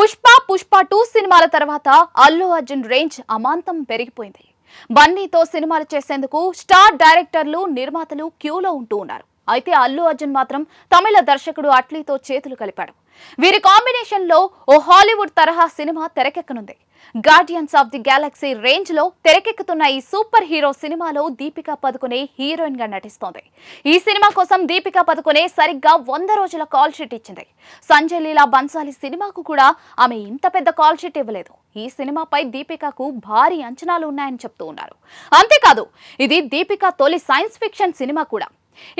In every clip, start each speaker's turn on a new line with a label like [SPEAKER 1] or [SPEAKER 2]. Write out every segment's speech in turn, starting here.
[SPEAKER 1] Pushpa Pushpa two సినిమాల తర్వాత Allu Arjun range అమాంతం పెరిగిపోయింది. బన్నీతో సినిమాలు చేసేందుకు స్టార్ డైరెక్టర్లు నిర్మాతలు క్యూలో ఉంటూ ఉన్నారు. అయితే అల్లు అర్జున్ మాత్రం తమిళ దర్శకుడు అట్లీతో చేతులు కలిపాడు. వీరి కాంబినేషన్లో ఓ హాలీవుడ్ తరహా సినిమా తెరకెక్కనుంది. గార్డియన్స్ ఆఫ్ ది గ్యాలక్సీ రేంజ్లో తెరకెక్కుతున్న ఈ సూపర్ హీరో సినిమాలో దీపికా పదుకునే హీరోయిన్గా నటిస్తోంది. ఈ సినిమా కోసం దీపికా పదుకునే సరిగ్గా వంద రోజుల కాల్ షీట్ ఇచ్చింది. సంజయ్ లీలా బన్సాలి సినిమాకు కూడా ఆమె ఇంత పెద్ద కాల్ షీట్ ఇవ్వలేదు. ఈ సినిమాపై దీపికాకు భారీ అంచనాలు ఉన్నాయని చెప్తూ ఉన్నారు. అంతేకాదు ఇది దీపికా తొలి సైన్స్ ఫిక్షన్ సినిమా కూడా.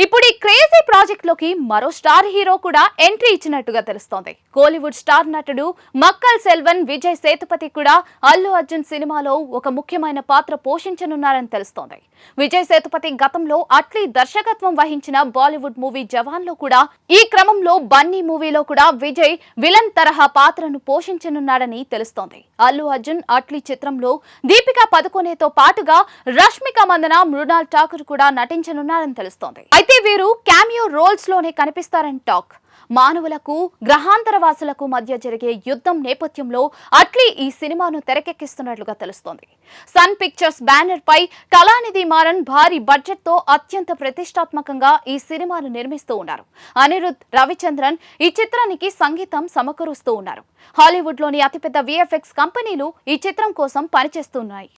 [SPEAKER 1] ఇప్పుడు ఈ క్రేజీ ప్రాజెక్ట్లోకి మరో స్టార్ హీరో కూడా ఎంట్రీ ఇచ్చినట్టుగా తెలుస్తోంది. కోలీవుడ్ స్టార్ నటుడు మక్కల్ సెల్వన్ విజయ్ సేతుపతి కూడా అల్లు అర్జున్ సినిమాలో ఒక ముఖ్యమైన పాత్ర పోషించనున్నారని తెలుస్తోంది. విజయ్ సేతుపతి గతంలో అట్లీ దర్శకత్వం వహించిన బాలీవుడ్ మూవీ జవాన్లో కూడా ఈ క్రమంలో బన్నీ మూవీలో కూడా విజయ్ విలన్ తరహా పాత్రను పోషించనున్నాడని తెలుస్తోంది. అల్లు అర్జున్ అట్లీ చిత్రంలో దీపికా పదుకొనేతో పాటుగా రష్మిక మందన మృణాల్ ఠాకూర్ కూడా నటించనున్నారని తెలుస్తోంది. అయితే వీరు క్యామియో రోల్స్లోనే కనిపిస్తారని టాక్. మానవులకు గ్రహాంతర వాసులకు మధ్య జరిగే యుద్ధం నేపథ్యంలో అట్లీ ఈ సినిమాను తెరకెక్కిస్తున్నట్లుగా తెలుస్తోంది. సన్ పిక్చర్స్ బ్యానర్ పై కళానిధి మారన్ భారీ బడ్జెట్తో అత్యంత ప్రతిష్టాత్మకంగా ఈ సినిమాను నిర్మిస్తూ ఉన్నారు. అనిరుద్ రవిచంద్రన్ ఈ చిత్రానికి సంగీతం సమకూరుస్తూ ఉన్నారు. హాలీవుడ్లోని అతిపెద్ద విఎఫ్ఎక్స్ కంపెనీలు ఈ చిత్రం కోసం పనిచేస్తున్నాయి.